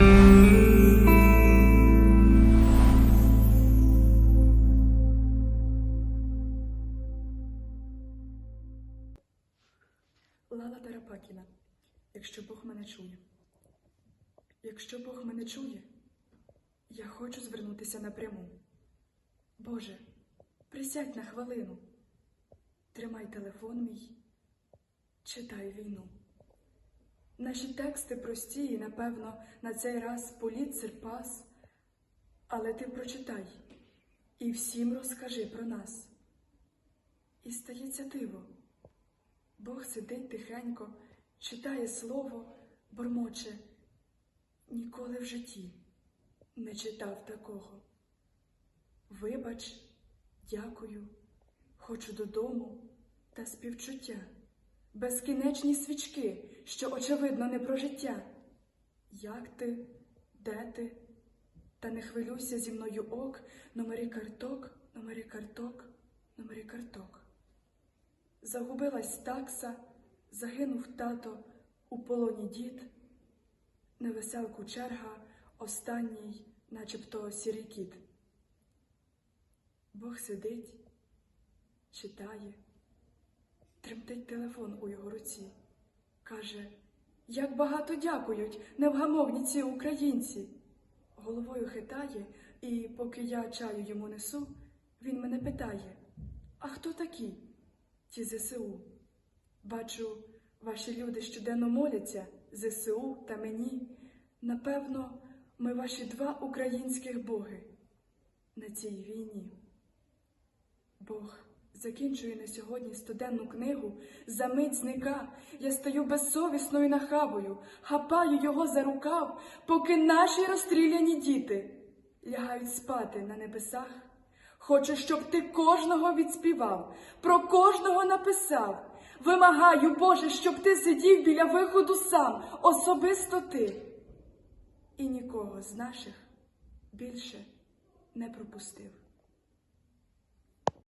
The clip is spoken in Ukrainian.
Лала Тарапакіна, якщо Бог мене чує. Якщо Бог мене чує, я хочу звернутися напряму. Боже, присядь на хвилину, тримай телефон мій, читай війну. Наші тексти прості і, напевно, на цей раз поліцер пас, але ти прочитай і всім розкажи про нас. І стається диво. Бог сидить тихенько, читає слово, бормоче. Ніколи в житті не читав такого. Вибач, дякую, хочу додому та співчуття, безкінечні свічки, що, очевидно, не про життя. Як ти, де ти? Та не хвилюйся зі мною ок, номери карток, номери карток, номери карток. Загубилась такса, загинув тато, у полоні дід, на веселку черга, останній, начебто сірий кіт. Бог сидить, читає, тремтить телефон у його руці. Каже, як багато дякують невгамовні ці українці. Головою хитає, і поки я чаю йому несу, він мене питає: А хто такі? Ті ЗСУ. Бачу, ваші люди щоденно моляться ЗСУ та мені. Напевно, ми ваші два українських боги на цій війні. Бог закінчує на сьогодні студенну книгу, за мить зника. Я стою безсовісною нахабою, хапаю його за рукав, поки наші розстріляні діти лягають спати на небесах. Хочу, щоб ти кожного відспівав, про кожного написав. Вимагаю, Боже, щоб ти сидів біля виходу сам, особисто ти. І нікого з наших більше не пропустив.